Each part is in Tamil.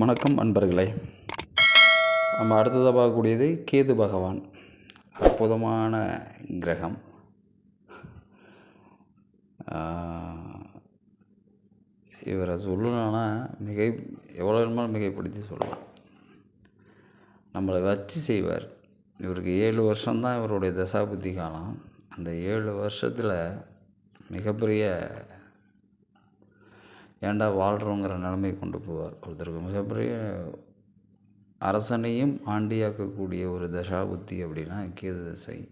வணக்கம் அன்பர்களே. நம்ம அடுத்ததாக பார்க்கக்கூடியது கேது பகவான். அற்புதமான கிரகம். இவரை சொல்லணும்னா மிகை எவ்வளோ வேணுமாலும் மிகைப்படுத்தி சொல்லலாம். நம்மளை வச்சு செய்வார். இவருக்கு ஏழு வருஷம்தான் இவருடைய தசாபுத்தி காலம். அந்த ஏழு வருஷத்தில் மிகப்பெரிய ஏன்டா வாழ்கிறோங்கிற நிலைமை கொண்டு போவார் ஒருத்தருக்கு மிகப்பெரிய அரசனையும் ஆண்டியாக்கக்கூடிய ஒரு தசாபுத்தி அப்படின்னா கேது திசை.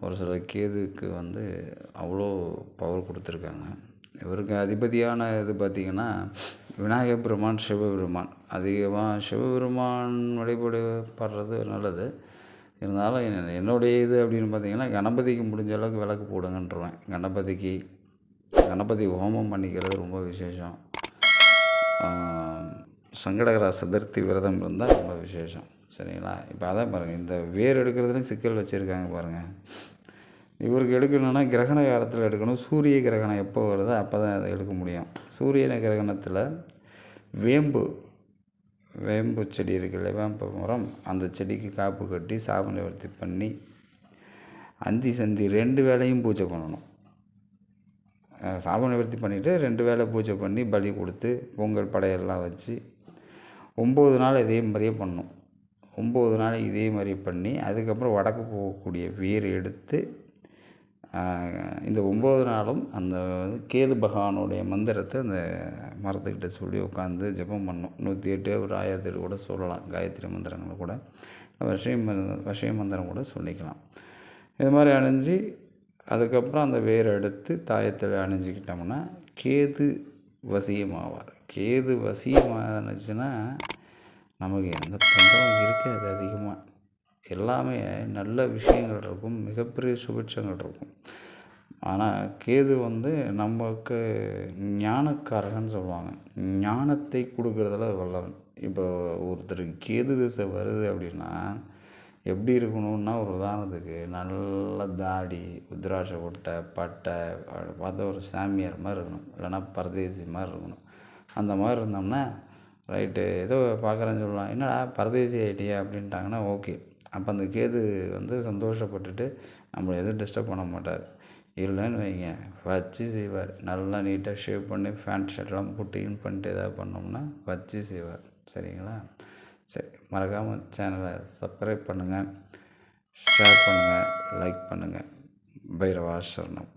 ஒரு சில கேதுக்கு வந்து அவ்வளோ பவர் கொடுத்துருக்காங்க. இவருக்கு அதிபதியான இது பார்த்திங்கன்னா விநாயகப் பெருமான் சிவபெருமான். அதிகமாக சிவபெருமான் வழிபடப்படுறது நல்லது. இருந்தாலும் என்னுடைய இது அப்படின்னு பார்த்திங்கன்னா கணபதிக்கு முடிஞ்ச அளவுக்கு விளக்கு போடுங்கன்றவேன். கணபதிக்கு கணபதி ஹோமம் பண்ணிக்கிறது ரொம்ப விசேஷம். சங்கடகர சதுர்த்தி விரதம் இருந்தால் ரொம்ப விசேஷம். சரிங்களா? இப்போ அதான் பாருங்கள் இந்த வேர் எடுக்கிறதுலையும் சிக்கல் வச்சுருக்காங்க பாருங்கள் இவருக்கு எடுக்கணும்னா கிரகண காலத்தில் எடுக்கணும். சூரிய கிரகணம் எப்போ வருதோ அப்போ தான் அதை எடுக்க முடியும். சூரியன கிரகணத்தில் வேம்பு வேம்பு செடி இருக்குல்ல வேம்பு மரம். அந்த செடிக்கு காப்பு கட்டி சாப நிவர்த்தி பண்ணி அந்தி சந்தி ரெண்டு வேளையும் பூஜை பண்ணணும். சாப நிவர்த்தி பண்ணிவிட்டு ரெண்டு வேளை பூஜை பண்ணி பலி கொடுத்து பொங்கல் படையெல்லாம் வச்சு ஒம்பது நாள் இதே மாதிரியே பண்ணும் ஒம்பது நாள் இதே மாதிரி பண்ணி அதுக்கப்புறம் வடக்கு போகக்கூடிய வேர் எடுத்து இந்த ஒம்பது நாளும் அந்த கேது பகவானுடைய மந்திரத்தை அந்த மரத்துக்கிட்ட சொல்லி உட்காந்து ஜெபம் பண்ணும் நூற்றி எட்டு ஒரு ஆயிரத்தி எட்டு கூட சொல்லலாம் காயத்ரி மந்திரங்களை கூட. வஷய மந்திரம் மந்திரம் கூட சொல்லிக்கலாம். இது மாதிரி அணிஞ்சு அதுக்கப்புறம் அந்த வேர் எடுத்து தாயத்தில் அணிஞ்சிக்கிட்டோம்னா கேது வசியமாவார். கேது வசியமானுச்சுன்னா நமக்கு எந்த தொந்தரவும் இருக்காது அதிகமாக எல்லாமே நல்ல விஷயங்கள் இருக்கும் மிகப்பெரிய சுபிட்சங்கள் இருக்கும். ஆனால் கேது வந்து நமக்கு ஞானக்காரகன்னு சொல்லுவாங்க. ஞானத்தை கொடுக்குறதுல வல்லவன். இப்போ ஒருத்தருக்கு கேது திசை வருது அப்படின்னா எப்படி இருக்கணும்னா ஒரு உதாரணத்துக்கு நல்ல தாடி உத்ராட்ச கொட்டை பட்டை பார்த்த பார்த்தா ஒரு சாமியார் மாதிரி இருக்கணும். இல்லைன்னா பரதேசி மாதிரி இருக்கணும். அந்த மாதிரி இருந்தோம்னா ரைட்டு ஏதோ பார்க்குறேன்னு சொல்லலாம். என்னடா பரதேசி ஐடியா அப்படின்ட்டாங்கன்னா ஓகே. அப்போ அந்த கேது வந்து சந்தோஷப்பட்டுட்டு நம்மளை எதுவும் டிஸ்டர்ப் பண்ண மாட்டார். இல்லைன்னு வைங்க வச்சு செய்வார். நல்லா நீட்டாக ஷேவ் பண்ணி ஃபேண்ட் ஷர்ட்லாம் போட்டு இன் பண்ணிட்டு எதாவது பண்ணோம்னா வச்சு செய்வார். சரிங்களா? சரி மறக்காமல் சேனலை சப்ஸ்கிரைப் பண்ணுங்கள் ஷேர் பண்ணுங்கள் லைக் பண்ணுங்கள் பைரவா சரணம்.